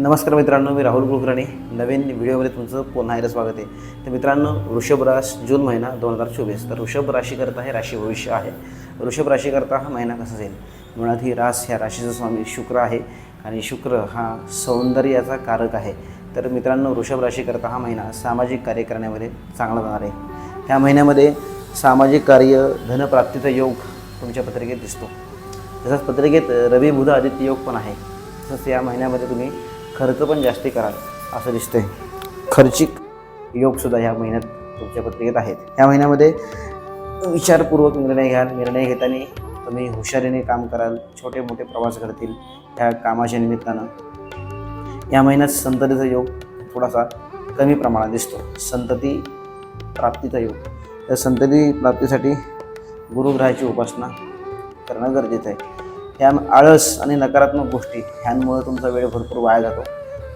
नमस्कार मित्रांनो मी राहुल कुलकर्णी. नवीन व्हिडिओमध्ये तुमचं पुन्हा एकदा स्वागत आहे. तर मित्रांनो वृषभ रास जून महिना दोन हजार चोवीस. तर वृषभ राशीकरता हे राशी भविष्य आहे. वृषभ राशीकरता हा महिना कसा जाईल? मुळात ही रास ह्या राशीचा स्वामी शुक्र आहे आणि शुक्र हा सौंदर्याचा कारक आहे. तर मित्रांनो वृषभ राशीकरता हा महिना सामाजिक कार्य करण्यामध्ये चांगला जाणार आहे. ह्या महिन्यामध्ये सामाजिक कार्य धनप्राप्तीचा योग तुमच्या पत्रिकेत दिसतो. तसंच पत्रिकेत रवी बुध आदित्य योग पण आहे. तसंच या महिन्यामध्ये तुम्ही खर्च पण जास्ती कराल असं दिसतंय. खर्चिक योगसुद्धा ह्या महिन्यात तुमच्या पत्रिकेत आहेत. या महिन्यामध्ये विचारपूर्वक निर्णय घ्याल. निर्णय घेताना तुम्ही हुशारीने काम कराल छोटे मोठे प्रवास करतील ह्या कामाच्या निमित्तानं. या महिन्यात संततीचा योग थोडासा कमी प्रमाणात दिसतो. संतती प्राप्तीचा योग. तर संतती प्राप्तीसाठी गुरुग्रहाची उपासना करणं गरजेचं आहे. ह्या आळस आणि नकारात्मक गोष्टी ह्यांमुळे तुमचा वेळ भरपूर वाया जातो.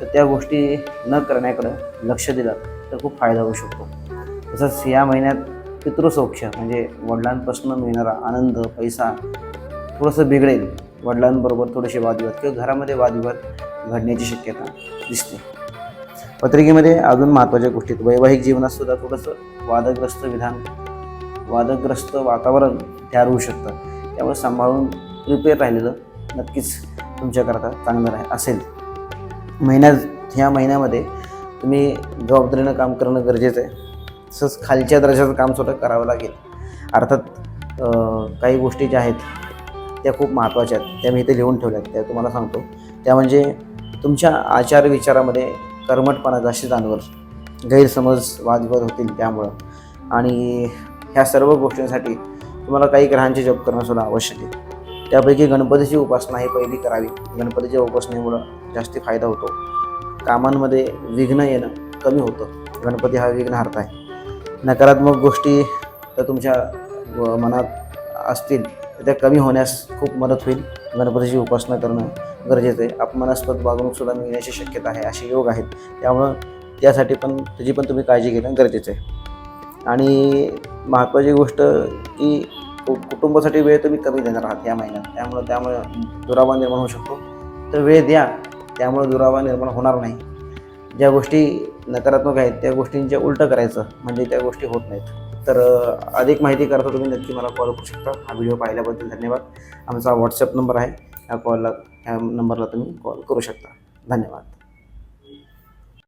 तर त्या गोष्टी न करण्याकडं लक्ष दिलं तर खूप फायदा होऊ शकतो. तसंच या महिन्यात पितृसौख्य म्हणजे वडिलांपासून मिळणारा आनंद पैसा थोडंसं बिघडेल. वडिलांबरोबर थोडेसे वादविवाद किंवा घरामध्ये वादविवाद घडण्याची शक्यता दिसते. पत्रिकेमध्ये अजून महत्त्वाच्या गोष्टीत वैवाहिक जीवनात सुद्धा थोडंसं वादग्रस्त विधान वादग्रस्त वातावरण तयार होऊ शकतं. त्यामुळे सांभाळून प्रिपेअर राहिलेलं नक्कीच तुमच्याकरता चांगलं राह असेल. महिन्यात ह्या महिन्यामध्ये तुम्ही जबाबदारीनं काम करणं गरजेचं आहे. तसंच खालच्या दर्जाचं काम सुद्धा करावं लागेल. अर्थात काही गोष्टी ज्या आहेत त्या खूप महत्त्वाच्या आहेत. त्या मी इथे लिहून ठेवल्या आहेत त्या तुम्हाला सांगतो. त्या म्हणजे तुमच्या आचार विचारामध्ये कर्मटपणा जास्त जाणवर गैरसमज वादविवाद होतील त्यामुळं. आणि ह्या सर्व गोष्टींसाठी तुम्हाला काही ग्रहांचे जप करणं सुद्धा आवश्यक आहे. त्यापैकी गणपतीची उपासना ही पहिली करावी. गणपतीच्या उपासनेमुळं जास्ती फायदा होतो. कामांमध्ये विघ्न येणं कमी होतं. गणपती हा विघ्नहार्थ आहे. नकारात्मक गोष्टी तर तुमच्या मनात असतील तर त्या कमी होण्यास खूप मदत होईल. गणपतीची उपासना करणं गरजेचं आहे. अपमानास्पद वागणूकसुद्धा मिळण्याची शक्यता आहे असे योग आहेत. त्यामुळं त्यासाठी पण त्याची पण तुम्ही काळजी घेणं गरजेचं आहे. आणि महत्त्वाची गोष्ट की कुटुंबासाठी वेळ तुम्ही कमी देणार आहात या महिन्यात. त्यामुळं त्यामुळे दुरावा निर्माण होऊ शकतो. तर वेळ द्या त्यामुळे दुरावा निर्माण होणार नाही. ज्या गोष्टी नकारात्मक आहेत त्या गोष्टींच्या उलटं करायचं म्हणजे त्या गोष्टी होत नाहीत. तर अधिक माहिती करता तुम्ही नक्की मला कॉल करू शकता. हा व्हिडिओ पाहिल्याबद्दल धन्यवाद. आमचा व्हॉट्सअप नंबर आहे. ह्या कॉलला ह्या नंबरला तुम्ही कॉल करू शकता. धन्यवाद.